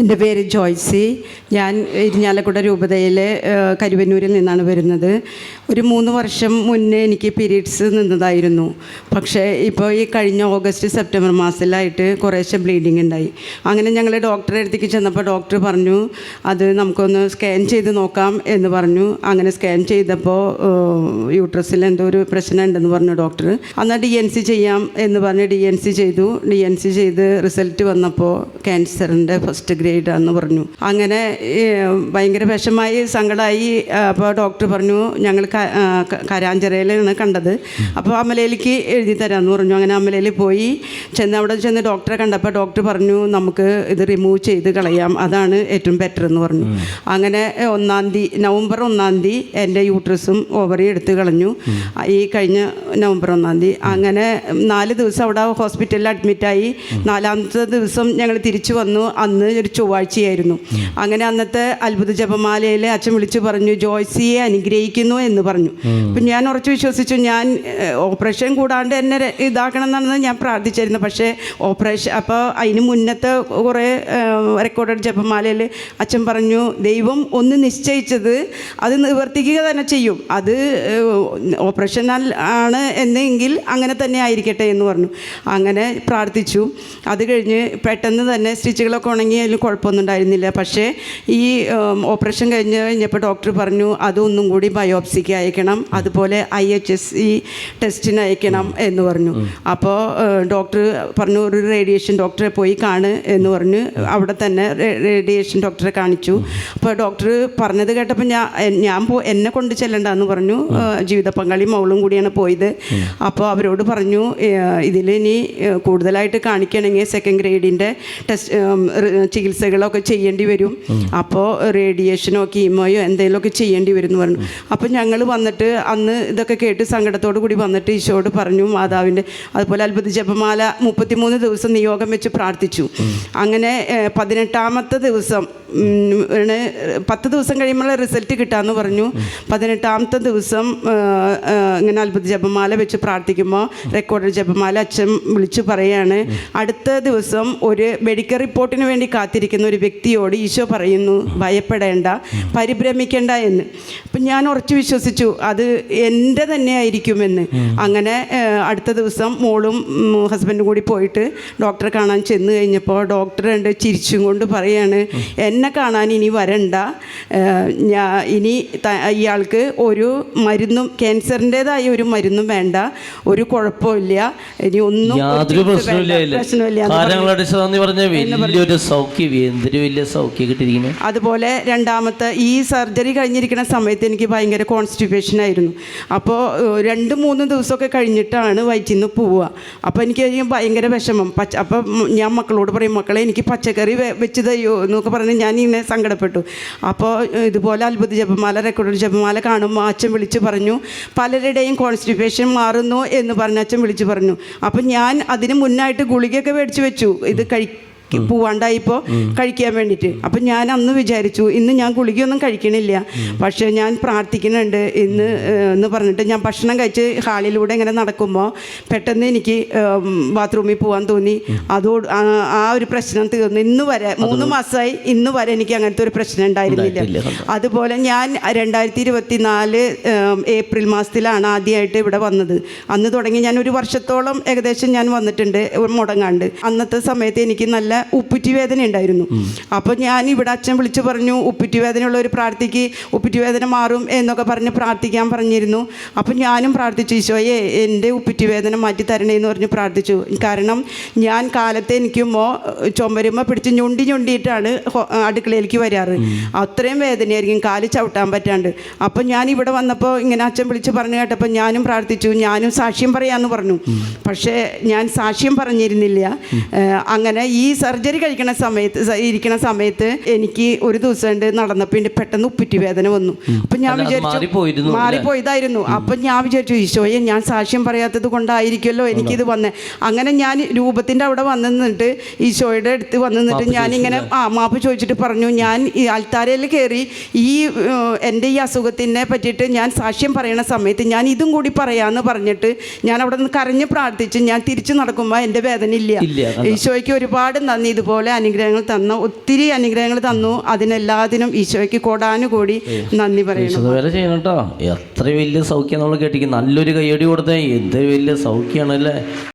എന്റെ പേര് ജോയ്സി. ഞാൻ ഇരിഞ്ഞാലക്കുട രൂപതയിലെ കരുവന്നൂരിൽ നിന്നാണ് വരുന്നത്. ഒരു മൂന്ന് വർഷം മുന്നേ എനിക്ക് പീരീഡ്സ് നിന്നതായിരുന്നു. പക്ഷേ ഇപ്പോൾ ഈ കഴിഞ്ഞ ഓഗസ്റ്റ് സെപ്റ്റംബർ മാസത്തിലായിട്ട് കുറേശ്ശെ ബ്ലീഡിങ് ഉണ്ടായി. അങ്ങനെ ഞങ്ങൾ ഡോക്ടറെ അടുത്തേക്ക് ചെന്നപ്പോൾ ഡോക്ടർ പറഞ്ഞു അത് നമുക്കൊന്ന് സ്കാൻ ചെയ്ത് നോക്കാം എന്ന് പറഞ്ഞു. അങ്ങനെ സ്കാൻ ചെയ്തപ്പോൾ യൂട്രസിൽ എന്തോ ഒരു പ്രശ്നം ഉണ്ടെന്ന് പറഞ്ഞു ഡോക്ടർ. എന്നാൽ ഡി എൻ സി ചെയ്യാം എന്ന് പറഞ്ഞ് ഡി എൻ സി ചെയ്തു. ഡി എൻ സി ചെയ്ത് റിസൾട്ട് വന്നപ്പോൾ ക്യാൻസറിന്റെ ഫസ്റ്റ് ആണെന്ന് പറഞ്ഞു. അങ്ങനെ ഭയങ്കര വിഷമായി സങ്കടമായി അപ്പോൾ ഡോക്ടർ പറഞ്ഞു ഞങ്ങൾ കരാഞ്ചരയിലാണ് കണ്ടത്. അപ്പോൾ അമലയിലേക്ക് എഴുതി തരാമെന്ന് പറഞ്ഞു. അങ്ങനെ അമലയിൽ പോയി ചെന്ന് അവിടെ ചെന്ന് ഡോക്ടറെ കണ്ടപ്പോൾ ഡോക്ടർ പറഞ്ഞു നമുക്ക് ഇത് റിമൂവ് ചെയ്ത് കളയാം. അതാണ് ഏറ്റവും ബെറ്റർ എന്ന് പറഞ്ഞു. അങ്ങനെ ഒന്നാം തീയതി നവംബർ ഒന്നാം തീയതി എന്റെ യൂട്രസും ഓവറി എടുത്ത് കളഞ്ഞു. ഈ കഴിഞ്ഞ നവംബർ ഒന്നാം തീയതി അങ്ങനെ നാല് ദിവസം അവിടെ ഹോസ്പിറ്റലിൽ അഡ്മിറ്റായി നാലാമത്തെ ദിവസം ഞങ്ങൾ തിരിച്ചു വന്നു. അന്ന് ഒരു ചൊവ്വാഴ്ചയായിരുന്നു. അങ്ങനെ അന്നത്തെ അത്ഭുത ജപമാലയിൽ അച്ഛൻ വിളിച്ചു പറഞ്ഞു ജോയ്സിയെ അനുഗ്രഹിക്കുന്നു എന്ന് പറഞ്ഞു. അപ്പം ഞാൻ ഉറച്ചു വിശ്വസിച്ചു ഞാൻ ഓപ്പറേഷൻ കൂടാണ്ട് എന്നെ ഇതാക്കണം എന്നാണ് ഞാൻ പ്രാർത്ഥിച്ചിരുന്നത്. പക്ഷേ ഓപ്പറേഷൻ അപ്പോൾ അതിന് മുന്നത്തെ കുറേ റെക്കോർഡഡ് ജപമാലയിൽ അച്ഛൻ പറഞ്ഞു ദൈവം ഒന്ന് നിശ്ചയിച്ചത് അത് നിവർത്തിക്കുക തന്നെ ചെയ്യും. അത് ഓപ്പറേഷൻ ആണ് എന്നെങ്കിൽ അങ്ങനെ തന്നെ ആയിരിക്കട്ടെ എന്ന് പറഞ്ഞു. അങ്ങനെ പ്രാർത്ഥിച്ചു. അത് കഴിഞ്ഞ് പെട്ടെന്ന് തന്നെ സ്റ്റിച്ചുകളൊക്കെ ഉണങ്ങി അതിൽ കുഴപ്പമൊന്നും ഉണ്ടായിരുന്നില്ല. പക്ഷേ ഈ ഓപ്പറേഷൻ കഴിഞ്ഞ് കഴിഞ്ഞപ്പോൾ ഡോക്ടർ പറഞ്ഞു അതൊന്നും കൂടി ബയോപ്സിക്ക് അയക്കണം. അതുപോലെ ഐ എച്ച് എസ് ഇ ടെസ്റ്റിന് അയക്കണം എന്ന് പറഞ്ഞു. അപ്പോൾ ഡോക്ടർ പറഞ്ഞു ഒരു റേഡിയേഷൻ ഡോക്ടറെ പോയി കാണ് എന്ന് പറഞ്ഞു. അവിടെ തന്നെ റേഡിയേഷൻ ഡോക്ടറെ കാണിച്ചു. അപ്പോൾ ഡോക്ടർ പറഞ്ഞത് കേട്ടപ്പോൾ ഞാൻ ഞാൻ പോ എന്നെ കൊണ്ട് ചെല്ലണ്ടെന്ന് പറഞ്ഞു. ജീവിത പങ്കാളി മൗളും കൂടിയാണ് പോയത്. അപ്പോൾ അവരോട് പറഞ്ഞു ഇതിൽ ഇനി കൂടുതലായിട്ട് കാണിക്കണമെങ്കിൽ സെക്കൻഡ് ഗ്രേഡിന്റെ ടെസ്റ്റ് റി- ചികിത്സകളൊക്കെ ചെയ്യേണ്ടി വരും. അപ്പോൾ റേഡിയേഷനോ കീമോയോ എന്തെങ്കിലുമൊക്കെ ചെയ്യേണ്ടി വരും എന്ന് പറഞ്ഞു. അപ്പോൾ ഞങ്ങൾ വന്നിട്ട് അന്ന് ഇതൊക്കെ കേട്ട് സങ്കടത്തോടു കൂടി വന്നിട്ട് ഈശോട് പറഞ്ഞു മാതാവിന്റെ അതുപോലെ അത്ഭുത ജപമാല മുപ്പത്തിമൂന്ന് ദിവസം നിയോഗം വെച്ച് പ്രാർത്ഥിച്ചു. അങ്ങനെ പതിനെട്ടാമത്തെ ദിവസം പത്ത് ദിവസം കഴിയുമ്പോൾ റിസൾട്ട് കിട്ടാമെന്ന് പറഞ്ഞു. പതിനെട്ടാമത്തെ ദിവസം ഇങ്ങനെ അത്ഭുത ജപമാല വെച്ച് പ്രാർത്ഥിക്കുമ്പോൾ റെക്കോർഡ് ജപമാല അച്ഛൻ വിളിച്ചു പറയാണ് അടുത്ത ദിവസം ഒരു മെഡിക്കൽ റിപ്പോർട്ടിന് വേണ്ടി കാത്തിരിക്കുന്ന ഒരു വ്യക്തിയോട് ഈശോ പറയുന്നു ഭയപ്പെടേണ്ട പരിഭ്രമിക്കേണ്ട എന്ന്. അപ്പം ഞാൻ ഉറച്ചു വിശ്വസിച്ചു അത് എന്റെ തന്നെ ആയിരിക്കുമെന്ന്. അങ്ങനെ അടുത്ത ദിവസം മോളും ഹസ്ബൻഡും കൂടി പോയിട്ട് ഡോക്ടറെ കാണാൻ ചെന്ന് കഴിഞ്ഞപ്പോൾ ഡോക്ടർ ഉണ്ട് ചിരിച്ചും കൊണ്ട് പറയാണ് എന്നെ കാണാൻ ഇനി വരണ്ട ഞാൻ ഇനി ഇയാൾക്ക് ഒരു മരുന്നും ക്യാൻസറിന്റെതായ ഒരു മരുന്നും വേണ്ട ഒരു കുഴപ്പമില്ല ഇനി ഒന്നും പ്രശ്നമില്ല എന്തൊരു സൗഖ്യം കിട്ടിയിരിക്കുന്നത് അതുപോലെ രണ്ടാമത്തെ ഈ സർജറി കഴിഞ്ഞിരിക്കുന്ന സമയത്ത് എനിക്ക് ഭയങ്കര കോൺസ്റ്റിപ്പേഷൻ ആയിരുന്നു. അപ്പോൾ രണ്ട് മൂന്ന് ദിവസമൊക്കെ കഴിഞ്ഞിട്ടാണ് വയറ്റിൽ നിന്ന് പോവുക. അപ്പോൾ എനിക്ക് ഭയങ്കര വിഷമം. പച്ച അപ്പം ഞാൻ മക്കളോട് പറയും മക്കളെ എനിക്ക് പച്ചക്കറി വെച്ച് തയ്യോ? എന്നൊക്കെ പറഞ്ഞ് ഞാൻ ഇങ്ങനെ സങ്കടപ്പെട്ടു. അപ്പോൾ ഇതുപോലെ അത്ഭുത ജപമാല റെക്കോർഡ് ജപമാല കാണുമ്പോൾ അച്ഛൻ വിളിച്ച് പറഞ്ഞു പലരുടെയും കോൺസ്റ്റിപ്പേഷൻ മാറുന്നു എന്ന് പറഞ്ഞ അച്ഛൻ വിളിച്ച് പറഞ്ഞു. അപ്പം ഞാൻ അതിന് മുന്നായിട്ട് ഗുളികയൊക്കെ മേടിച്ച് വെച്ചു. ഇത് കഴി പോവാണ്ടായിപ്പോൾ കഴിക്കാൻ വേണ്ടിയിട്ട്. അപ്പം ഞാൻ അന്ന് വിചാരിച്ചു ഇന്ന് ഞാൻ ഗുളികയൊന്നും കഴിക്കണില്ല. പക്ഷേ ഞാൻ പ്രാർത്ഥിക്കുന്നുണ്ട്. ഇന്ന് എന്ന് പറഞ്ഞിട്ട് ഞാൻ ഭക്ഷണം കഴിച്ച് ഹാളിലൂടെ ഇങ്ങനെ നടക്കുമ്പോൾ പെട്ടെന്ന് എനിക്ക് ബാത്റൂമിൽ പോകാൻ തോന്നി. അതോട് ആ- ഒരു പ്രശ്നം തീർന്നു. ഇന്ന് വരെ മൂന്ന് മാസമായി ഇന്ന് വരെ എനിക്ക് അങ്ങനത്തെ ഒരു പ്രശ്നം ഉണ്ടായിരുന്നില്ല. അതുപോലെ ഞാൻ രണ്ടായിരത്തി ഇരുപത്തി നാല് ഏപ്രിൽ മാസത്തിലാണ് ആദ്യമായിട്ട് ഇവിടെ വന്നത്. അന്ന് തുടങ്ങി ഞാൻ ഒരു വർഷത്തോളം ഏകദേശം ഞാൻ വന്നിട്ടുണ്ട് മുടങ്ങാണ്ട്. അന്നത്തെ സമയത്ത് എനിക്ക് നല്ല ഉപ്പുറ്റി വേദന ഉണ്ടായിരുന്നു. അപ്പോൾ ഞാൻ ഇവിടെ അച്ഛൻ വിളിച്ചു പറഞ്ഞു ഉപ്പുറ്റി വേദനയുള്ള ഒരു പ്രാർത്ഥിക്ക് ഉപ്പുറ്റി വേദന മാറും എന്നൊക്കെ പറഞ്ഞ് പ്രാർത്ഥിക്കാൻ പറഞ്ഞിരുന്നു. അപ്പോൾ ഞാനും പ്രാർത്ഥിച്ചു ഈശോയെ എന്റെ ഉപ്പുറ്റി വേദന മാറ്റി തരണേ എന്ന് പറഞ്ഞ് പ്രാർത്ഥിച്ചു. കാരണം ഞാൻ കാലത്തെ എനിക്കുമ്പോൾ ചുമരുമ പിടിച്ച് ഞൊണ്ടി ഞൊണ്ടിയിട്ടാണ് അടുക്കളയിലേക്ക് വരാറ്. അത്രയും വേദനയായിരിക്കും കാൽ ചവിട്ടാൻ പറ്റാണ്ട്. അപ്പം ഞാൻ ഇവിടെ വന്നപ്പോൾ ഇങ്ങനെ അച്ഛൻ വിളിച്ച് പറഞ്ഞു കേട്ടപ്പോൾ ഞാനും പ്രാർത്ഥിച്ചു ഞാനും സാക്ഷ്യം പറയാമെന്ന് പറഞ്ഞു. പക്ഷേ ഞാൻ സാക്ഷ്യം പറഞ്ഞിരുന്നില്ല. അങ്ങനെ ഈ സർജറി കഴിക്കണ സമയത്ത് ഇരിക്കണ സമയത്ത് എനിക്ക് ഒരു ദിവസം ഉണ്ട് നടന്നപ്പോൾ എന്റെ പെട്ടെന്ന് ഉപ്പിറ്റി വേദന വന്നു. അപ്പം ഞാൻ വിചാരിച്ചു? മാറിപ്പോയതായിരുന്നു. അപ്പം ഞാൻ വിചാരിച്ചു ഈശോയെ ഞാൻ സാക്ഷ്യം പറയാത്തത് കൊണ്ടായിരിക്കുമല്ലോ എനിക്കിത് വന്നേ. അങ്ങനെ ഞാൻ രൂപത്തിന്റെ അവിടെ വന്നിട്ട് നിന്നിട്ട് ഈശോയുടെ അടുത്ത് വന്നിട്ട് ഞാൻ ഇങ്ങനെ ഞാനിങ്ങനെ ആ മാപ്പ് ചോദിച്ചിട്ട് പറഞ്ഞു ഞാൻ ഈ അൽത്താരയിൽ കയറി ഈ എന്റെ ഈ അസുഖത്തിനെ പറ്റിയിട്ട് ഞാൻ സാക്ഷ്യം പറയണ സമയത്ത് ഞാൻ ഇതും കൂടി പറയാന്ന് പറഞ്ഞിട്ട് ഞാൻ അവിടെ നിന്ന് കരഞ്ഞ് പ്രാർത്ഥിച്ച് ഞാൻ തിരിച്ചു നടക്കുമ്പോൾ എന്റെ വേദന ഇല്ല. ഈശോയ്ക്ക് ഒരുപാട് തന്നു ഇതുപോലെ അനുഗ്രഹങ്ങൾ തന്നു ഒത്തിരി അനുഗ്രഹങ്ങൾ തന്നു. അതിനെല്ലാത്തിനും ഈശോയ്ക്ക് കോടാനുകൂടി നന്ദി പറയുന്നു ചെയ്യണം കേട്ടോ എത്ര വലിയ സൗഖ്യം നമ്മൾ കേട്ടിരിക്കും നല്ലൊരു കൈയടി കൊടുത്തേ. എന്ത് വലിയ സൗഖ്യമാണ് അല്ലേ